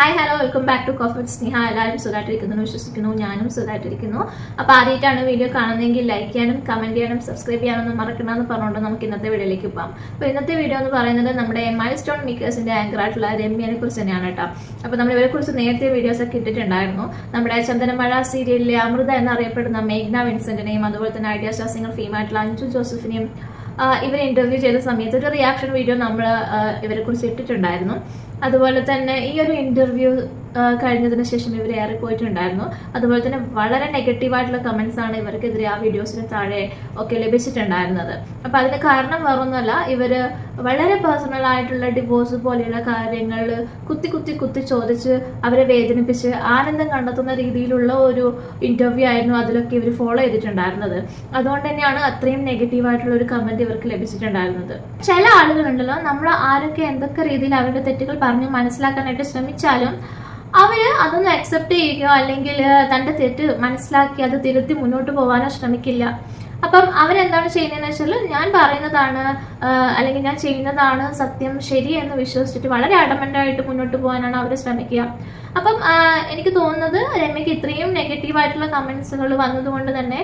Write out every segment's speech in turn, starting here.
Hi hello welcome back to cough with Sneha എല്ലാവരും സുഖമായിട്ടിരിക്കുന്നു വിശ്വസിക്കുന്നു. ഞാനും സുഖമായിട്ടിരിക്കുന്നു. അപ്പോൾ ആദ്യമായിട്ടാണ് വീഡിയോ കാണുന്നതെങ്കിൽ ലൈക്ക് ചെയ്യാനും കമന്റ് ചെയ്യാനും സബ്സ്ക്രൈബ് ചെയ്യാനൊന്നും മറക്കണമെന്ന് പറഞ്ഞുകൊണ്ട് നമുക്ക് ഇന്നത്തെ വീഡിയോയിലേക്ക് പോകാം അപ്പോൾ ഇന്നത്തെ വീഡിയോ എന്ന് പറയുന്നത് നമ്മുടെ മൈൽ സ്റ്റോൺ മേക്കേഴ്സിന്റെ ആങ്കറായിട്ടുള്ള രമ്യനെ കുറിച്ച് തന്നെയാണ് കേട്ടോ. അപ്പോൾ നമ്മൾ ഇവരെ കുറിച്ച് നേരത്തെ വീഡിയോസൊക്കെ ഇട്ടിട്ടുണ്ടായിരുന്നു. നമ്മുടെ ചന്ദനമഴ സീരിയലിലെ അമൃത എന്നറിയപ്പെടുന്ന മേഘ്ന വിൻസെന്റിനെയും അതുപോലെ തന്നെ ഐഡിയ സ്റ്റാർ സിംഗർ ഫീമായിട്ടുള്ള അഞ്ജു ജോസഫിനെയും ഇവരെ ഇന്റർവ്യൂ ചെയ്ത സമയത്ത് ഒരു റിയാക്ഷൻ വീഡിയോ നമ്മൾ ഇവരെക്കുറിച്ച് ഇട്ടിട്ടുണ്ടായിരുന്നു. അതുപോലെ തന്നെ ഈ ഒരു ഇന്റർവ്യൂ കഴിഞ്ഞതിന് ശേഷം ഇവർ ഏറെ പോയിട്ടുണ്ടായിരുന്നു അതുപോലെ തന്നെ വളരെ നെഗറ്റീവായിട്ടുള്ള കമന്റ്സ് ആണ് ഇവർക്കെതിരെ ആ വീഡിയോസിന് താഴെ ഒക്കെ ലഭിച്ചിട്ടുണ്ടായിരുന്നത്. അപ്പൊ അതിന് കാരണം വേറൊന്നുമല്ല ഇവർ വളരെ പേഴ്സണൽ ആയിട്ടുള്ള ഡിവോഴ്സ് പോലെയുള്ള കാര്യങ്ങൾ കുത്തി കുത്തി കുത്തി ചോദിച്ച് അവരെ വേദനിപ്പിച്ച് ആനന്ദം കണ്ടെത്തുന്ന രീതിയിലുള്ള ഒരു ഇന്റർവ്യൂ ആയിരുന്നു അതിലൊക്കെ ഇവർ ഫോളോ ചെയ്തിട്ടുണ്ടായിരുന്നത്. അതുകൊണ്ട് തന്നെയാണ് അത്രയും നെഗറ്റീവായിട്ടുള്ള ഒരു കമന്റ് ഇവർക്ക് ലഭിച്ചിട്ടുണ്ടായിരുന്നത്. ചില ആളുകളുണ്ടല്ലോ നമ്മൾ ആരൊക്കെ എന്തൊക്കെ രീതിയിൽ അവരുടെ തെറ്റുകൾ പറഞ്ഞ് മനസ്സിലാക്കാനായിട്ട് ശ്രമിച്ചാലും അവർ അതൊന്നും അക്സെപ്റ്റ് ചെയ്യുകയോ അല്ലെങ്കിൽ തന്റെ തെറ്റ് മനസ്സിലാക്കി അത് തിരുത്തി മുന്നോട്ട് പോകാനോ ശ്രമിക്കില്ല. അപ്പം അവരെന്താണ് ചെയ്യുന്നതെന്ന് വെച്ചാൽ ഞാൻ പറയുന്നതാണ് അല്ലെങ്കിൽ ഞാൻ ചെയ്യുന്നതാണ് സത്യം ശരി എന്ന് വിശ്വസിച്ചിട്ട് വളരെ അടമന്റായിട്ട് മുന്നോട്ട് പോകാനാണ് അവർ ശ്രമിക്കുക. അപ്പം എനിക്ക് തോന്നുന്നത് രമ്യക്ക് ഇത്രയും നെഗറ്റീവായിട്ടുള്ള കമൻസുകൾ വന്നതുകൊണ്ട് തന്നെ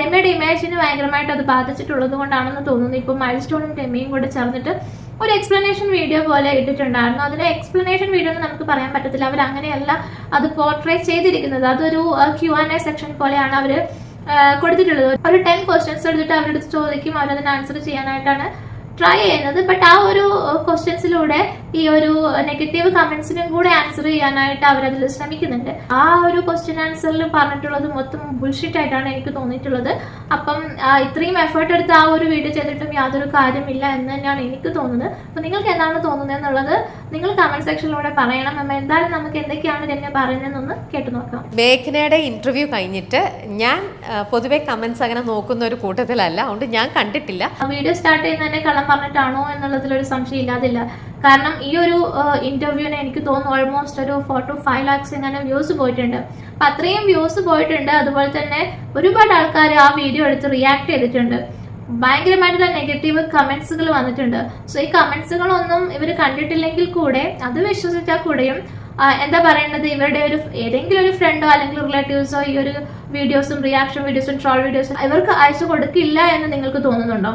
രമ്യയുടെ ഇമേജിന് ഭയങ്കരമായിട്ട് അത് ബാധിച്ചിട്ടുള്ളത് കൊണ്ടാണെന്ന് തോന്നുന്നു. ഇപ്പം മൈൽ സ്റ്റോണും രമ്യയും കൂടെ ചേർന്നിട്ട് ഒരു എക്സ്പ്ലനേഷൻ വീഡിയോ പോലെ ഇട്ടിട്ടുണ്ടായിരുന്നു. അതിലെ എക്സ്പ്ലനേഷൻ വീഡിയോ എന്ന് നമുക്ക് പറയാൻ പറ്റത്തില്ല. അവർ അങ്ങനെയല്ല അത് പോർട്രേ ചെയ്തിരിക്കുന്നത്. അതൊരു ക്യു ആൻഡ് എ സെക്ഷൻ പോലെയാണ് അവർ കൊടുത്തിട്ടുള്ളത്. ഒരു ടെൻ ക്വസ്റ്റ്യൻസ് എടുത്തിട്ട് അവരുടെ അടുത്ത് ചോദിക്കും. അവരതിന് ആൻസർ ചെയ്യാനായിട്ടാണ് ട്രൈ ചെയ്യുന്നത്. ബട്ട് ആ ഒരു ക്വസ്റ്റ്യൻസിലൂടെ ഈ ഒരു നെഗറ്റീവ് കമന്റ്സിനും കൂടെ ആൻസർ ചെയ്യാനായിട്ട് അവരതിൽ ശ്രമിക്കുന്നുണ്ട്. ആ ഒരു ക്വസ്റ്റ്യൻ ആൻസറിൽ പറഞ്ഞിട്ടുള്ളത് മൊത്തം ബുൾഷിറ്റ് ആയിട്ടാണ് എനിക്ക് തോന്നിയിട്ടുള്ളത്. അപ്പം ഇത്രയും എഫേർട്ട് എടുത്ത് ആ ഒരു വീഡിയോ ചെയ്തിട്ടും യാതൊരു കാര്യമില്ല എന്ന് തന്നെയാണ് എനിക്ക് തോന്നുന്നത്. അപ്പം നിങ്ങൾക്ക് എന്താണ് തോന്നുന്നത് എന്നുള്ളത് നിങ്ങൾ കമന്റ് സെക്ഷനിലൂടെ പറയണം. നമ്മൾ എന്തായാലും നമുക്ക് എന്തൊക്കെയാണ് രമ്യ പറയുന്നതെന്നൊന്ന് കേട്ടു നോക്കാം. മേഘനയുടെ ഇന്റർവ്യൂ കഴിഞ്ഞിട്ട് ഞാൻ പൊതുവെ കമന്റ്സ് അങ്ങനെ നോക്കുന്ന ഒരു കൂട്ടത്തിലല്ല. അതുകൊണ്ട് ഞാൻ കണ്ടിട്ടില്ല. വീഡിയോ സ്റ്റാർട്ട് ചെയ്യുന്ന തന്നെ കള്ളം പറഞ്ഞിട്ടാണോ എന്നുള്ളതിലൊരു സംശയം ഇല്ലാതില്ല കാരണം ഈ ഒരു ഇന്റർവ്യൂവിന് എനിക്ക് തോന്നുന്നു ഓൾമോസ്റ്റ് ഒരു ഫോർ ടു ഫൈവ് ലാക്സ് ഇങ്ങനെ വ്യൂസ് പോയിട്ടുണ്ട്. അപ്പൊ അത്രയും വ്യൂസ് പോയിട്ടുണ്ട്. അതുപോലെ തന്നെ ഒരുപാട് ആൾക്കാർ ആ വീഡിയോ എടുത്ത് റിയാക്ട് ചെയ്തിട്ടുണ്ട്. ഭയങ്കരമായിട്ടുള്ള നെഗറ്റീവ് കമന്റ്സുകൾ വന്നിട്ടുണ്ട്. സോ ഈ കമന്റ്സുകളൊന്നും ഇവർ കണ്ടിട്ടില്ലെങ്കിൽ കൂടെ അത് വിശ്വസിച്ചാൽ കൂടെയും എന്താ പറയേണ്ടത്? ഇവരുടെ ഒരു ഏതെങ്കിലും ഒരു ഫ്രണ്ടോ അല്ലെങ്കിൽ റിലേറ്റീവ്സോ ഈ ഒരു വീഡിയോസും റിയാക്ഷൻ വീഡിയോസും ട്രോൾ വീഡിയോസും ഇവർക്ക് അയച്ചു കൊടുക്കില്ല എന്ന് നിങ്ങൾക്ക് തോന്നുന്നുണ്ടോ?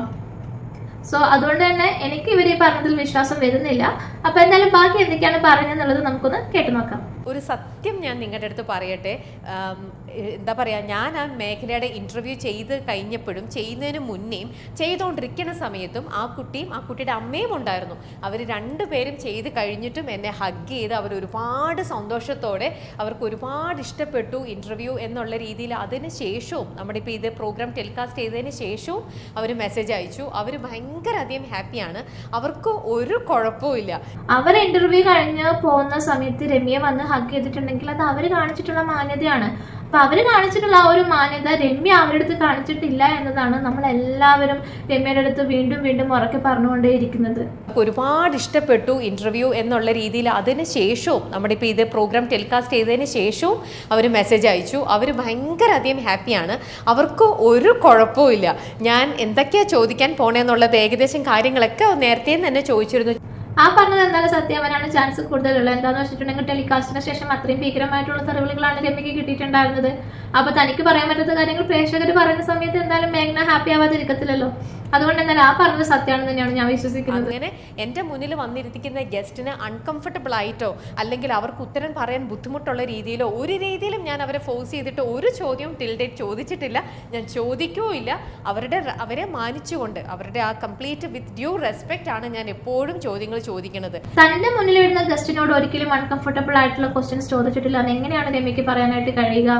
സോ അതുകൊണ്ട് തന്നെ എനിക്ക് ഇവർ ഈ പറഞ്ഞതിൽ വിശ്വാസം വരുന്നില്ല. അപ്പൊ എന്തായാലും ബാക്കി എന്തൊക്കെയാണ് പറഞ്ഞതെന്നുള്ളത് നമുക്കൊന്ന് കേട്ടു നോക്കാം ഒരു സത്യം ഞാൻ നിങ്ങളുടെ അടുത്ത് പറയട്ടെ. എന്താ പറയുക ഞാൻ ആ മേഖലയുടെ ഇന്റർവ്യൂ ചെയ്ത് കഴിഞ്ഞപ്പോഴും ചെയ്യുന്നതിന് മുന്നേയും ചെയ്തുകൊണ്ടിരിക്കുന്ന സമയത്തും ആ കുട്ടിയും ആ കുട്ടിയുടെ അമ്മയും ഉണ്ടായിരുന്നു. അവർ രണ്ടുപേരും ചെയ്ത് കഴിഞ്ഞിട്ടും എന്നെ ഹഗ് ചെയ്ത് അവർ ഒരുപാട് സന്തോഷത്തോടെ അവർക്ക് ഒരുപാട് ഇഷ്ടപ്പെട്ടു ഇന്റർവ്യൂ എന്നുള്ള രീതിയിൽ അതിന് ശേഷവും നമ്മുടെ ഇപ്പോൾ ഇത് പ്രോഗ്രാം ടെലികാസ്റ്റ് ചെയ്തതിന് ശേഷവും അവർ മെസ്സേജ് അയച്ചു. അവർ ഭയങ്കര അധികം ഹാപ്പിയാണ് അവർക്ക് ഒരു കുഴപ്പവും ഇല്ല. അവർ ഇന്റർവ്യൂ കഴിഞ്ഞ് പോകുന്ന സമയത്ത് രമ്യ വന്ന് ഹഗ് ചെയ്തിട്ടുണ്ടെങ്കിൽ അത് അവർ കാണിച്ചിട്ടുള്ള മാന്യതയാണ്. അപ്പൊ അവർ കാണിച്ചിട്ടുള്ള ആ ഒരു മാന്യത രമ്യ അവരുടെ അടുത്ത് കാണിച്ചിട്ടില്ല എന്നതാണ് നമ്മൾ എല്ലാവരും രമ്യയുടെ അടുത്ത് വീണ്ടും വീണ്ടും ഉറക്കെ പറഞ്ഞുകൊണ്ടേയിരിക്കുന്നത്. ഒരുപാട് ഇഷ്ടപ്പെട്ടു ഇന്റർവ്യൂ എന്നുള്ള രീതിയിൽ അതിന് ശേഷവും നമ്മുടെ ഇപ്പോൾ ഇത് പ്രോഗ്രാം ടെലികാസ്റ്റ് ചെയ്തതിന് ശേഷവും അവർ മെസ്സേജ് അയച്ചു. അവർ ഭയങ്കര അധികം ഹാപ്പിയാണ് അവർക്ക് ഒരു കുഴപ്പമില്ല ഞാൻ എന്തൊക്കെയാണ് ചോദിക്കാൻ പോണേന്നുള്ളത് ഏകദേശം കാര്യങ്ങളൊക്കെ നേരത്തെ തന്നെ ചോദിച്ചിരുന്നു. ആ പറഞ്ഞത് എന്തായാലും സത്യം ചാൻസ് കൂടുതലുള്ളത് എന്താന്ന് വെച്ചിട്ടുണ്ടെങ്കിൽ ടെലികാസ്റ്റിന് ശേഷം അത്രയും ഭീകരമായിട്ടുള്ള തെറിവുകളാണ് രമ്യക്ക് കിട്ടിയിട്ടുണ്ടായിരുന്നത്. അപ്പൊ തനിക്ക് പറയാൻ പറ്റാത്ത കാര്യങ്ങൾ പ്രേക്ഷകർ പറയുന്ന സമയത്ത് എന്തായാലും മേഘന ഹാപ്പി ആവാതിരിക്കത്തില്ലല്ലോ. അതുകൊണ്ട് തന്നെ ആ പറഞ്ഞ സത്യമാണെന്ന് തന്നെയാണ് ഞാൻ വിശ്വസിക്കുന്നത്. അങ്ങനെ എന്റെ മുന്നിൽ വന്നിരിക്കുന്ന ഗസ്റ്റിന് അൺകംഫർട്ടബിൾ ആയിട്ടോ അല്ലെങ്കിൽ അവർക്ക് ഉത്തരം പറയാൻ ബുദ്ധിമുട്ടുള്ള രീതിയിലോ ഒരു രീതിയിലും ഞാൻ അവരെ ഫോഴ്സ് ചെയ്തിട്ട് ഒരു ചോദ്യവും ടിൽ ഡേറ്റ് ചോദിച്ചിട്ടില്ല. ഞാൻ ചോദിക്കുകയില്ല അവരുടെ അവരെ മാനിച്ചുകൊണ്ട് അവരുടെ ആ കംപ്ലീറ്റ് വിത്ത് ഡ്യൂ റെസ്പെക്റ്റ് ആണ് ഞാൻ എപ്പോഴും ചോദ്യങ്ങൾ ചോദിക്കുന്നത്. തന്റെ മുന്നിൽ വരുന്ന ഗസ്റ്റിനോട് ഒരിക്കലും അൺകംഫർട്ടബിൾ ആയിട്ടുള്ള ക്വസ്റ്റ്യൻസ് ചോദിച്ചിട്ടില്ല. അത് എങ്ങനെയാണ് രമ്യക്ക് പറയാനായിട്ട് കഴിയുക?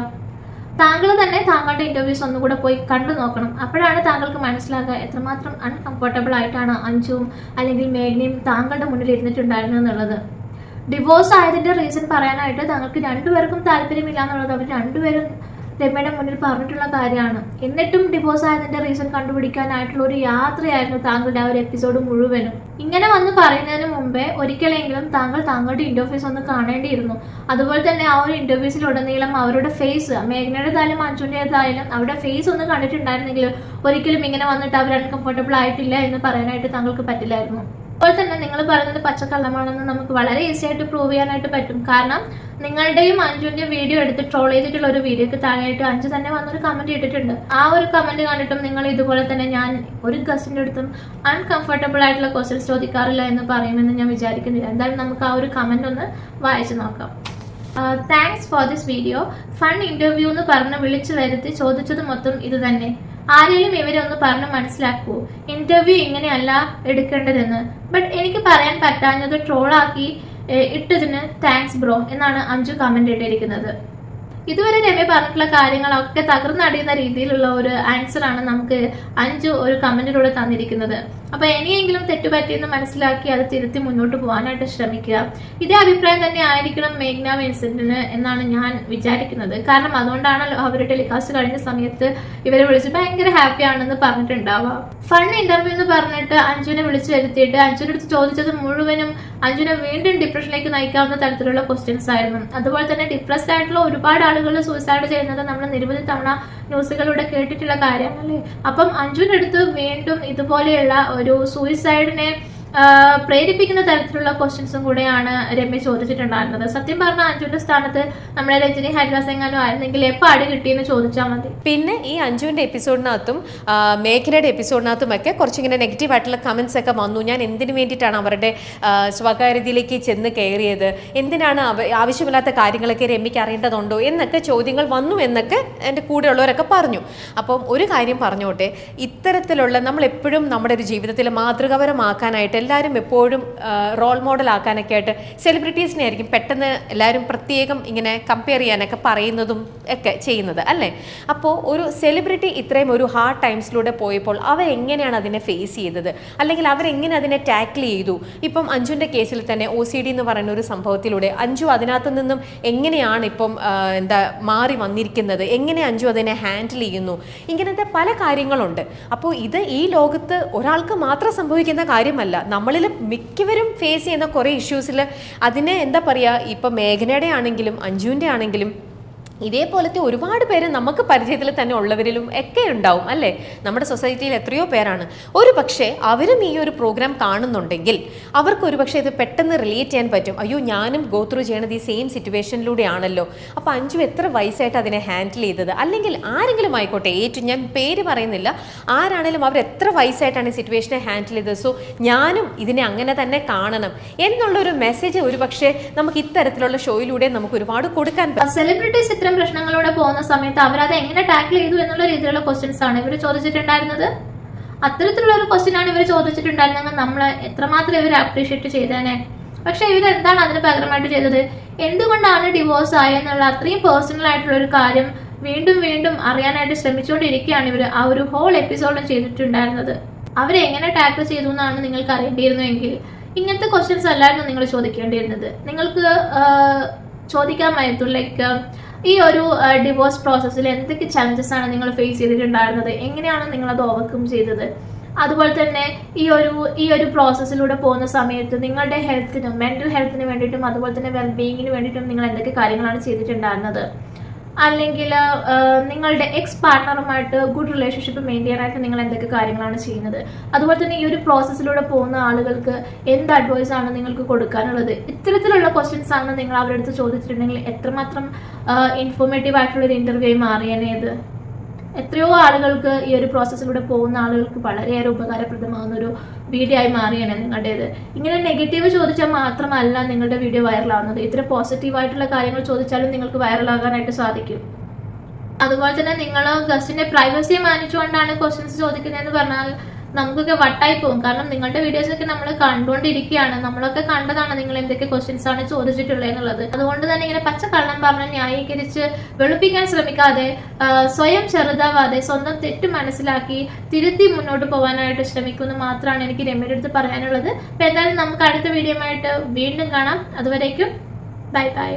താങ്കൾ തന്നെ താങ്കളുടെ ഇന്റർവ്യൂസ് ഒന്നുകൂടെ പോയി കണ്ടു നോക്കണം. അപ്പോഴാണ് താങ്കൾക്ക് മനസ്സിലാകുക എത്രമാത്രം അൺകംഫർട്ടബിൾ ആയിട്ടാണ് അഞ്ചും അല്ലെങ്കിൽ മേഘ്നയും താങ്കളുടെ മുന്നിൽ ഇരുന്നിട്ടുണ്ടായിരുന്നു എന്നുള്ളത്. ഡിവോഴ്സ് ആയതിന്റെ റീസൺ പറയാനായിട്ട് താങ്കൾക്ക് രണ്ടുപേർക്കും താല്പര്യമില്ല എന്നുള്ളത് അവർ രണ്ടുപേരും രമ്യയുടെ മുന്നിൽ പറഞ്ഞിട്ടുള്ള കാര്യമാണ്. എന്നിട്ടും ഡിവോഴ്സ് ആയതിന്റെ റീസൺ കണ്ടുപിടിക്കാനായിട്ടുള്ള ഒരു യാത്രയായിരുന്നു താങ്കളുടെ ആ ഒരു എപ്പിസോഡ് മുഴുവനും. ഇങ്ങനെ വന്ന് പറയുന്നതിന് മുമ്പേ ഒരിക്കലെങ്കിലും താങ്കൾ താങ്കളുടെ ഇന്റർവ്യൂസ് ഒന്ന് കാണേണ്ടിയിരുന്നു. അതുപോലെ തന്നെ ആ ഒരു ഇന്റർവ്യൂസിലുടനീളം അവരുടെ ഫേസ് മേഘനയുടേതായാലും അഞ്ജുന്റെതായാലും അവരുടെ ഫേസ് ഒന്ന് കണ്ടിട്ടുണ്ടായിരുന്നെങ്കിൽ ഒരിക്കലും ഇങ്ങനെ വന്നിട്ട് അവർ അൺകംഫർട്ടബിൾ ആയിട്ടില്ല എന്ന് പറയാനായിട്ട് താങ്കൾക്ക് പറ്റില്ലായിരുന്നു. അപ്പോൾ തന്നെ നിങ്ങൾ പറഞ്ഞത് പച്ചക്കള്ളമാണെന്ന് നമുക്ക് വളരെ ഈസി ആയിട്ട് പ്രൂവ് ചെയ്യാനായിട്ട് പറ്റും. കാരണം നിങ്ങളുടെയും അഞ്ചുവിന്റെ വീഡിയോ എടുത്ത് ട്രോൾ ചെയ്തിട്ടുള്ള ഒരു വീഡിയോക്ക് താഴെയായിട്ട് അഞ്ചു തന്നെ വന്നൊരു കമന്റ് ഇട്ടിട്ടുണ്ട്. ആ ഒരു കമന്റ് കണ്ടിട്ടും നിങ്ങൾ ഇതുപോലെ തന്നെ ഞാൻ ഒരു ഗസ്റ്റിന്റെ അടുത്തും അൺകംഫർട്ടബിൾ ആയിട്ടുള്ള ക്വസ്റ്റ്യൻസ് ചോദിക്കാറില്ല എന്ന് പറയുമെന്ന് ഞാൻ വിചാരിക്കുന്നില്ല. എന്തായാലും നമുക്ക് ആ ഒരു കമന്റ് ഒന്ന് വായിച്ചു നോക്കാം. Thanks for this video fun interview എന്ന് പറഞ്ഞ് വിളിച്ചു വരുത്തി ചോദിച്ചത് മൊത്തം ഇത് തന്നെ. ആരെങ്കിലും ഇവരൊന്ന് പറഞ്ഞ് മനസ്സിലാക്കൂ. ഇന്റർവ്യൂ ഇങ്ങനെയല്ല എടുക്കേണ്ടതെന്ന്. ബട്ട് എനിക്ക് പറയാൻ പറ്റാഞ്ഞത് ട്രോളാക്കി ഇട്ടതിന് താങ്ക്സ് ബ്രോ എന്നാണ് അഞ്ചു കമന്റ് ഇട്ടിരിക്കുന്നത്. ഇതുവരെ രമ്യ പറഞ്ഞിട്ടുള്ള കാര്യങ്ങളൊക്കെ തകർന്നടിയുന്ന രീതിയിലുള്ള ഒരു ആൻസർ ആണ് നമുക്ക് അഞ്ചു ഒരു കമന്റിലൂടെ തന്നിരിക്കുന്നത്. അപ്പൊ ഇനിയെങ്കിലും തെറ്റുപറ്റിയെന്ന് മനസ്സിലാക്കി അത് തിരുത്തി മുന്നോട്ട് പോകാനായിട്ട് ശ്രമിക്കുക. ഇതേ അഭിപ്രായം തന്നെ ആയിരിക്കണം മേഘ്ന വിൻസെന്റിന് എന്നാണ് ഞാൻ വിചാരിക്കുന്നത്. കാരണം അതുകൊണ്ടാണല്ലോ അവർ ടെലികാസ്റ്റ് കഴിഞ്ഞ സമയത്ത് ഇവരെ വിളിച്ച് ഭയങ്കര ഹാപ്പി ആണെന്ന് പറഞ്ഞിട്ടുണ്ടാവുക. ഫൺ ഇന്റർവ്യൂ എന്ന് പറഞ്ഞിട്ട് അഞ്ജുനെ വിളിച്ചു വരുത്തിയിട്ട് അഞ്ജുനെ അടുത്ത് ചോദിച്ചത് മുഴുവനും അഞ്ജുനെ വീണ്ടും ഡിപ്രഷനിലേക്ക് നയിക്കാവുന്ന തരത്തിലുള്ള ക്വസ്റ്റ്യൻസ് ആയിരുന്നു. അതുപോലെ തന്നെ ഡിപ്രസ്ഡ് ആയിട്ടുള്ള ഒരുപാട് ആളുകൾ സൂയിസൈഡ് ചെയ്യുന്നത് നമ്മൾ നിരവധി തവണ ന്യൂസുകളിലൂടെ കേട്ടിട്ടുള്ള കാര്യങ്ങളല്ലേ? അപ്പം അഞ്ജുവിന്റെ അടുത്ത് വീണ്ടും ഇതുപോലെയുള്ള ഒരു സൂയിസൈഡിനെ പ്രേരിപ്പിക്കുന്ന തരത്തിലുള്ള ക്വസ്റ്റ്യൻസും കൂടെയാണ് രമ്യ ചോദിച്ചിട്ടുണ്ടായിരുന്നത്. സത്യം പറഞ്ഞ അഞ്ജുവിന്റെ സ്ഥാനത്ത് നമ്മുടെ രജനി ഹരിദാസെങ്ങാനും ആയിരുന്നെങ്കിൽ എപ്പോൾ അടി കിട്ടിയെന്ന് ചോദിച്ചാൽ മതി. പിന്നെ ഈ അഞ്ജുവിന്റെ എപ്പിസോഡിനകത്തും മേഖലയുടെ എപ്പിസോഡിനകത്തും ഒക്കെ കുറച്ചിങ്ങനെ നെഗറ്റീവ് ആയിട്ടുള്ള കമന്റ്സ് ഒക്കെ വന്നു. ഞാൻ എന്തിനു വേണ്ടിയിട്ടാണ് അവരുടെ സ്വകാര്യതയിലേക്ക് ചെന്ന് കയറിയത്? എന്തിനാണ് ആവശ്യമില്ലാത്ത കാര്യങ്ങളൊക്കെ രമ്യക്ക് അറിയേണ്ടതുണ്ടോ? എന്നൊക്കെ ചോദ്യങ്ങൾ വന്നു എന്നൊക്കെ എന്റെ കൂടെയുള്ളവരൊക്കെ പറഞ്ഞു. അപ്പം ഒരു കാര്യം പറഞ്ഞോട്ടെ. ഇത്തരത്തിലുള്ള നമ്മൾ എപ്പോഴും നമ്മുടെ ഒരു ജീവിതത്തിൽ മാതൃകാപരമാക്കാനായിട്ട് എല്ലാവരും എപ്പോഴും റോൾ മോഡൽ ആക്കാനൊക്കെ ആയിട്ട് സെലിബ്രിറ്റീസിനെ ആയിരിക്കും പെട്ടെന്ന് എല്ലാവരും പ്രത്യേകം ഇങ്ങനെ കമ്പയർ ചെയ്യാനൊക്കെ പറയുന്നതും ഒക്കെ ചെയ്യുന്നത് അല്ലേ? അപ്പോൾ ഒരു സെലിബ്രിറ്റി ഇത്രയും ഒരു ഹാർഡ് ടൈംസിലൂടെ പോയപ്പോൾ അവരെങ്ങനെയാണ് അതിനെ ഫേസ് ചെയ്തത്? അല്ലെങ്കിൽ അവരെങ്ങനെ അതിനെ ടാക്കിൾ ചെയ്തു? ഇപ്പം അഞ്ജുവിന്റെ കേസിൽ തന്നെ ഒ സി ഡി എന്ന് പറയുന്ന ഒരു സംഭവത്തിലൂടെ അഞ്ജു അതിനകത്ത് നിന്നും എങ്ങനെയാണ് ഇപ്പം എന്താ മാറി വന്നിരിക്കുന്നത്? എങ്ങനെ അഞ്ജു അതിനെ ഹാൻഡിൽ ചെയ്യുന്നു? ഇങ്ങനത്തെ പല കാര്യങ്ങളുണ്ട്. അപ്പോൾ ഇത് ഈ ലോകത്ത് ഒരാൾക്ക് മാത്രം സംഭവിക്കുന്ന കാര്യമല്ല. നമ്മളിൽ മിക്കവരും ഫേസ് ചെയ്യുന്ന കുറേ ഇഷ്യൂസിൽ അതിനെ എന്താ പറയുക ഇപ്പം മേഘനയുടെ ആണെങ്കിലും അഞ്ജുവിന്റെ ആണെങ്കിലും ഇതേപോലത്തെ ഒരുപാട് പേര് നമുക്ക് പരിചയത്തിൽ തന്നെ ഉള്ളവരിലും ഒക്കെ ഉണ്ടാവും അല്ലേ? നമ്മുടെ സൊസൈറ്റിയിൽ എത്രയോ പേരാണ്. ഒരു പക്ഷേ അവരും ഈ ഒരു പ്രോഗ്രാം കാണുന്നുണ്ടെങ്കിൽ അവർക്ക് ഒരു പക്ഷേ ഇത് പെട്ടെന്ന് റിലേറ്റ് ചെയ്യാൻ പറ്റും. അയ്യോ ഞാനും ഗോ ത്രൂ ചെയ്യണത് ഈ സെയിം സിറ്റുവേഷനിലൂടെയാണല്ലോ അപ്പോൾ അഞ്ചു എത്ര വയസ്സായിട്ട് അതിനെ ഹാൻഡിൽ ചെയ്തത്? അല്ലെങ്കിൽ ആരെങ്കിലും ആയിക്കോട്ടെ ഏറ്റവും ഞാൻ പേര് പറയുന്നില്ല. ആരാണെങ്കിലും അവർ എത്ര വയസ്സായിട്ടാണ് ഈ സിറ്റുവേഷനെ ഹാൻഡിൽ ചെയ്തത്? സോ ഞാനും ഇതിനെ അങ്ങനെ തന്നെ കാണണം എന്നുള്ളൊരു മെസ്സേജ് ഒരു പക്ഷേ നമുക്ക് ഇത്തരത്തിലുള്ള ഷോയിലൂടെ നമുക്ക് ഒരുപാട് കൊടുക്കാൻ സെലിബ്രിറ്റീസ് ഇത്തരം പ്രശ്നങ്ങളിലൂടെ പോകുന്ന സമയത്ത് അവരത് എങ്ങനെ ടാക്കിൾ ചെയ്തു എന്നുള്ള രീതിയിലുള്ള ക്വസ്റ്റ്യൻസ് ആണ് ഇവർ ചോദിച്ചിട്ടുണ്ടായിരുന്നത്. അത്തരത്തിലുള്ള ഒരു ക്വസ്റ്റ്യൻ ആണ് ഇവർ ചോദിച്ചിട്ടുണ്ടായിരുന്നെങ്കിൽ നമ്മൾ എത്രമാത്രം ഇവർ അപ്രീഷിയേറ്റ് ചെയ്തേനെ. പക്ഷെ ഇവർ എന്താണ് അതിന് പകരമായിട്ട് ചെയ്തത്? എന്തുകൊണ്ടാണ് ഡിവോഴ്സ് ആയെന്നുള്ള അത്രയും പേഴ്സണൽ ആയിട്ടുള്ള ഒരു കാര്യം വീണ്ടും വീണ്ടും അറിയാനായിട്ട് ശ്രമിച്ചുകൊണ്ടിരിക്കുകയാണ് ഇവർ ആ ഒരു ഹോൾ എപ്പിസോഡും ചെയ്തിട്ടുണ്ടായിരുന്നത്. അവരെ എങ്ങനെ ടാക്കിൾ ചെയ്തു എന്നാണ് നിങ്ങൾക്ക് അറിയേണ്ടിയിരുന്നുവെങ്കിൽ ഇങ്ങനത്തെ ക്വസ്റ്റ്യൻസ് അല്ലായിരുന്നു നിങ്ങൾ ചോദിക്കേണ്ടിയിരുന്നത്. നിങ്ങൾക്ക് ചോദിക്കാമായിരുന്നു ലൈക്ക് ഈ ഒരു ഡിവോഴ്സ് പ്രോസസ്സിൽ എന്തൊക്കെ ചലഞ്ചസ് ആണ് നിങ്ങൾ ഫേസ് ചെയ്തിട്ടുണ്ടായിരുന്നത്? എങ്ങനെയാണ് നിങ്ങൾ അത് ഓവർകം ചെയ്തത്? അതുപോലെ തന്നെ ഈ ഒരു ഈ ഒരു പ്രോസസ്സിലൂടെ പോകുന്ന സമയത്ത് നിങ്ങളുടെ ഹെൽത്തിനും മെന്റൽ ഹെൽത്തിന് വേണ്ടിയിട്ടും അതുപോലെ തന്നെ വെൽബീയിങ്ങിന് വേണ്ടിയിട്ടും നിങ്ങൾ എന്തൊക്കെ കാര്യങ്ങളാണ് ചെയ്തിട്ടുണ്ടായിരുന്നത്? അല്ലെങ്കിൽ നിങ്ങളുടെ എക്സ് പാർട്ണറുമായിട്ട് ഗുഡ് റിലേഷൻഷിപ്പ് മെയിന്റെയിൻ ആയിട്ട് നിങ്ങൾ എന്തൊക്കെ കാര്യങ്ങളാണ് ചെയ്യുന്നത്? അതുപോലെ തന്നെ ഈ ഒരു പ്രോസസ്സിലൂടെ പോകുന്ന ആളുകൾക്ക് എന്ത് അഡ്വൈസ് ആണ് നിങ്ങൾക്ക് കൊടുക്കാനുള്ളത്? ഇത്തരത്തിലുള്ള ക്വസ്റ്റ്യൻസ് ആണ് നിങ്ങൾ അവരുടെ അടുത്ത് ചോദിച്ചിട്ടുണ്ടെങ്കിൽ എത്രമാത്രം ഇൻഫോർമേറ്റീവ് ആയിട്ടുള്ള ഒരു ഇന്റർവ്യൂ ആയി മാറിയേനെ ഇത്? എത്രയോ ആളുകൾക്ക് ഈ ഒരു പ്രോസസ്സിലൂടെ പോകുന്ന ആളുകൾക്ക് വളരെയേറെ ഉപകാരപ്രദമാകുന്ന ഒരു വീഡിയോ ആയി മാറിയാണ് നിങ്ങളുടേത്. ഇങ്ങനെ നെഗറ്റീവ് ചോദിച്ചാൽ മാത്രമല്ല നിങ്ങളുടെ വീഡിയോ വൈറലാവുന്നത് ഇത്ര പോസിറ്റീവായിട്ടുള്ള കാര്യങ്ങൾ ചോദിച്ചാലും നിങ്ങൾക്ക് വൈറലാകാനായിട്ട് സാധിക്കും. അതുപോലെ തന്നെ നിങ്ങൾ ഗസ്റ്റിന്റെ പ്രൈവസി മാനിച്ചുകൊണ്ടാണ് ക്വസ്റ്റ്യൻസ് ചോദിക്കുന്നതെന്ന് പറഞ്ഞാൽ നമുക്കൊക്കെ വട്ടായി പോകും. കാരണം നിങ്ങളുടെ വീഡിയോസൊക്കെ നമ്മൾ കണ്ടുകൊണ്ടിരിക്കുകയാണ്. നമ്മളൊക്കെ കണ്ടതാണ് നിങ്ങൾ എന്തൊക്കെ ക്വസ്റ്റ്യൻസ് ആണ് ചോദിച്ചിട്ടുള്ളത് എന്നുള്ളത്. അതുകൊണ്ട് തന്നെ ഇങ്ങനെ പച്ച കള്ളം പറഞ്ഞ് ന്യായീകരിച്ച് വെളുപ്പിക്കാൻ ശ്രമിക്കാതെ സ്വയം ചെറുതാവാതെ സ്വന്തം തെറ്റ് മനസ്സിലാക്കി തിരുത്തി മുന്നോട്ട് പോകാനായിട്ട് ശ്രമിക്കുമെന്ന് മാത്രമാണ് എനിക്ക് രമ്യയുടെ അടുത്ത് പറയാനുള്ളത്. അപ്പൊ എന്തായാലും നമുക്ക് അടുത്ത വീഡിയോ ആയിട്ട് വീണ്ടും കാണാം. അതുവരേക്കും ബൈ ബൈ.